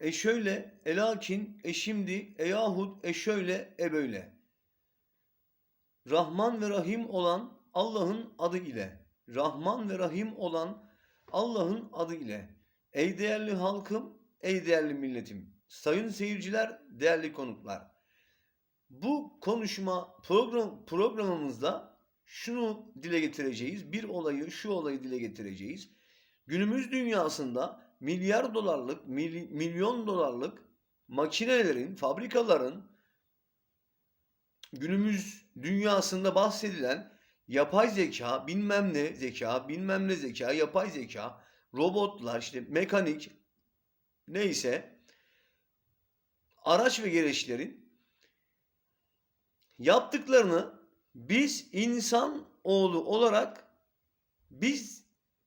e şöyle, e lakin, e şimdi, e yahut, e şöyle, e böyle. Rahman ve Rahim olan Allah'ın adı ile. Rahman ve Rahim olan Allah'ın adı ile. Ey değerli halkım, ey değerli milletim. Sayın seyirciler, değerli konuklar. Bu konuşma program programımızda şunu dile getireceğiz. Bir olayı, şu olayı dile getireceğiz. Günümüz dünyasında milyar dolarlık, mil- milyon dolarlık makinelerin, fabrikaların günümüz dünyasında bahsedilen yapay zeka, bilmem ne zeka, bilmem ne zeka, yapay zeka, robotlar, işte mekanik neyse araç ve gereçlerin yaptıklarını biz insan oğlu olarak biz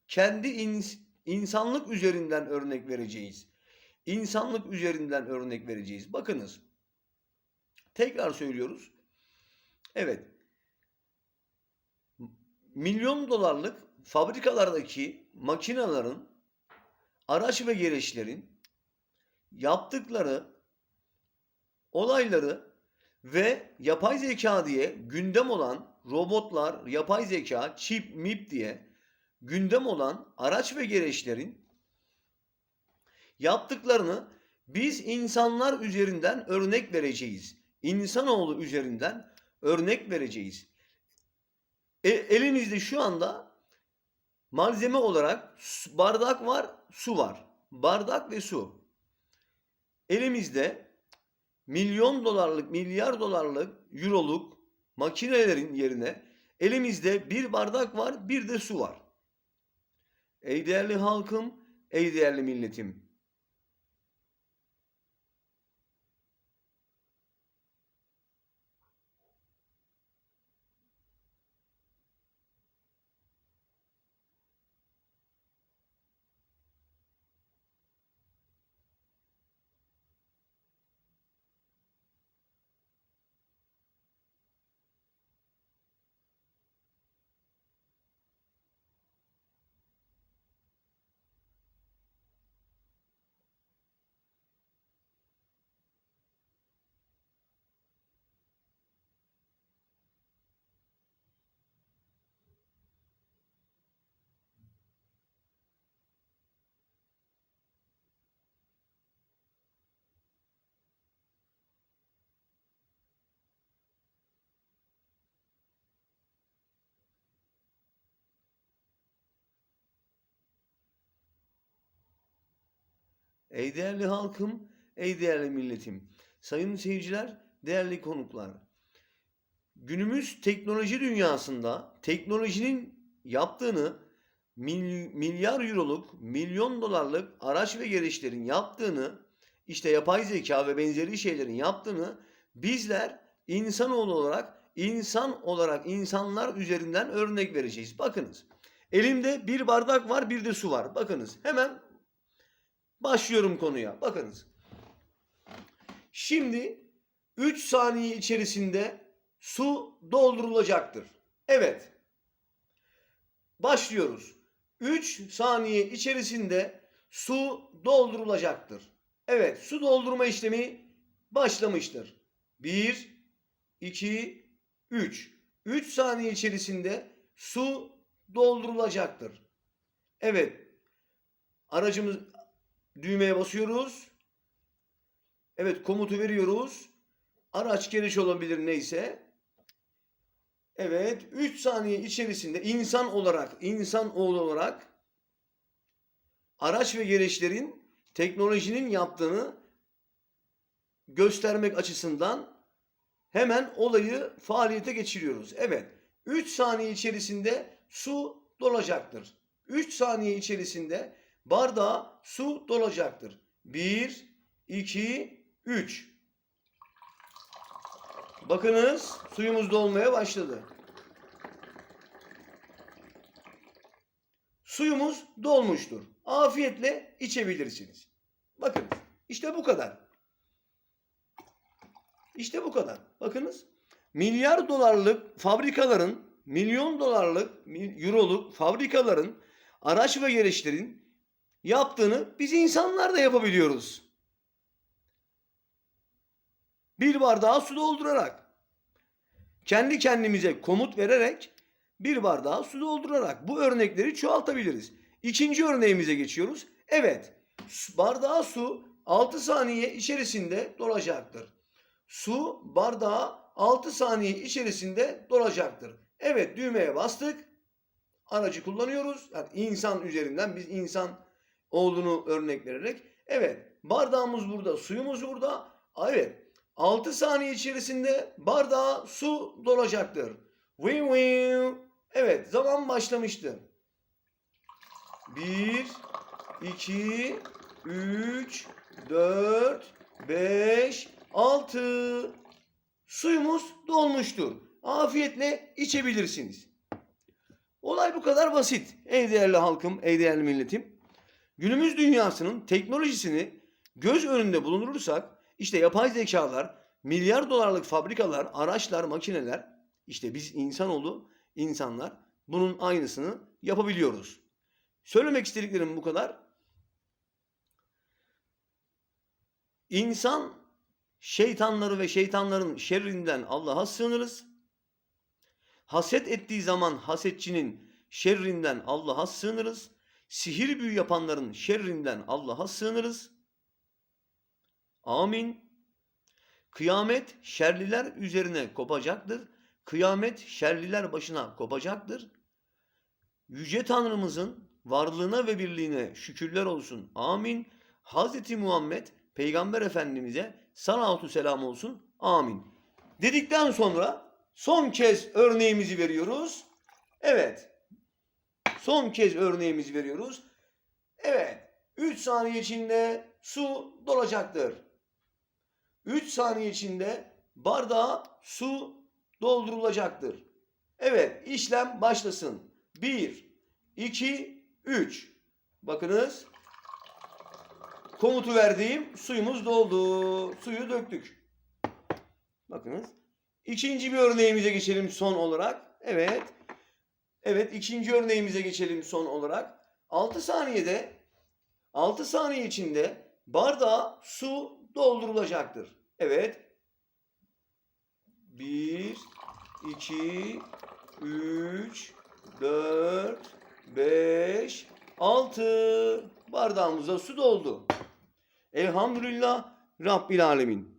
kendi ins- insanlık üzerinden örnek vereceğiz. İnsanlık üzerinden örnek vereceğiz. Bakınız. Tekrar söylüyoruz. Evet. Milyon dolarlık fabrikalardaki makinaların, araç ve gereçlerin yaptıkları olayları ve yapay zeka diye gündem olan robotlar, yapay zeka, çip, mip diye gündem olan araç ve gereçlerin yaptıklarını biz insanlar üzerinden örnek vereceğiz. İnsanoğlu üzerinden örnek vereceğiz. E, elimizde şu anda malzeme olarak bardak var, su var. Bardak ve su. Elimizde milyon dolarlık, milyar dolarlık, euroluk makinelerin yerine elimizde bir bardak var, bir de su var. Ey değerli halkım, ey değerli milletim. Ey değerli halkım, ey değerli milletim. Sayın seyirciler, değerli konuklar. Günümüz teknoloji dünyasında teknolojinin yaptığını mil- milyar euroluk, milyon dolarlık araç ve gereçlerin yaptığını, işte yapay zeka ve benzeri şeylerin yaptığını bizler insanoğlu olarak, insan olarak insanlar üzerinden örnek vereceğiz. Bakınız. Elimde bir bardak var, bir de su var. Bakınız. Hemen Başlıyorum konuya. Bakınız. Şimdi 3 saniye içerisinde su doldurulacaktır. Evet. Başlıyoruz. 3 saniye içerisinde su doldurulacaktır. Evet, su doldurma işlemi başlamıştır. 1 2 3. 3 saniye içerisinde su doldurulacaktır. Evet. Aracımız Düğmeye basıyoruz. Evet komutu veriyoruz. Araç geliş olabilir neyse. Evet 3 saniye içerisinde insan olarak, insan oğlu olarak araç ve gereçlerin teknolojinin yaptığını göstermek açısından hemen olayı faaliyete geçiriyoruz. Evet 3 saniye içerisinde su dolacaktır. 3 saniye içerisinde bardağa su dolacaktır. 1, 2, 3. Bakınız suyumuz dolmaya başladı. Suyumuz dolmuştur. Afiyetle içebilirsiniz. Bakın işte bu kadar. İşte bu kadar. Bakınız milyar dolarlık fabrikaların, milyon dolarlık, euroluk fabrikaların, araç ve gereçlerin yaptığını biz insanlar da yapabiliyoruz. Bir bardağa su doldurarak. Kendi kendimize komut vererek bir bardağa su doldurarak bu örnekleri çoğaltabiliriz. İkinci örneğimize geçiyoruz. Evet, bardağa su 6 saniye içerisinde dolacaktır. Su bardağa 6 saniye içerisinde dolacaktır. Evet, düğmeye bastık. Aracı kullanıyoruz. Yani insan üzerinden biz insan olduğunu örnek vererek. Evet, bardağımız burada, suyumuz burada. Evet, 6 saniye içerisinde bardağa su dolacaktır. Win win. Evet, zaman başlamıştı. 1, 2, 3, 4, 5, 6. Suyumuz dolmuştur. Afiyetle içebilirsiniz. Olay bu kadar basit. Ey değerli halkım, ey değerli milletim. Günümüz dünyasının teknolojisini göz önünde bulundurursak işte yapay zekalar, milyar dolarlık fabrikalar, araçlar, makineler işte biz insanoğlu, insanlar bunun aynısını yapabiliyoruz. Söylemek istediklerim bu kadar. İnsan şeytanları ve şeytanların şerrinden Allah'a sığınırız. Haset ettiği zaman hasetçinin şerrinden Allah'a sığınırız. Sihir büyü yapanların şerrinden Allah'a sığınırız. Amin. Kıyamet şerliler üzerine kopacaktır. Kıyamet şerliler başına kopacaktır. Yüce Tanrımızın varlığına ve birliğine şükürler olsun. Amin. Hazreti Muhammed Peygamber Efendimiz'e salatu selam olsun. Amin. Dedikten sonra son kez örneğimizi veriyoruz. Evet. Son kez örneğimizi veriyoruz. Evet. 3 saniye içinde su dolacaktır. 3 saniye içinde bardağa su doldurulacaktır. Evet, işlem başlasın. 1 2 3. Bakınız. Komutu verdiğim suyumuz doldu. Suyu döktük. Bakınız. İkinci bir örneğimize geçelim son olarak. Evet. Evet ikinci örneğimize geçelim son olarak. 6 saniyede 6 saniye içinde bardağa su doldurulacaktır. Evet. 1 2 3 4 5 6 bardağımıza su doldu. Elhamdülillah Rabbil Alemin.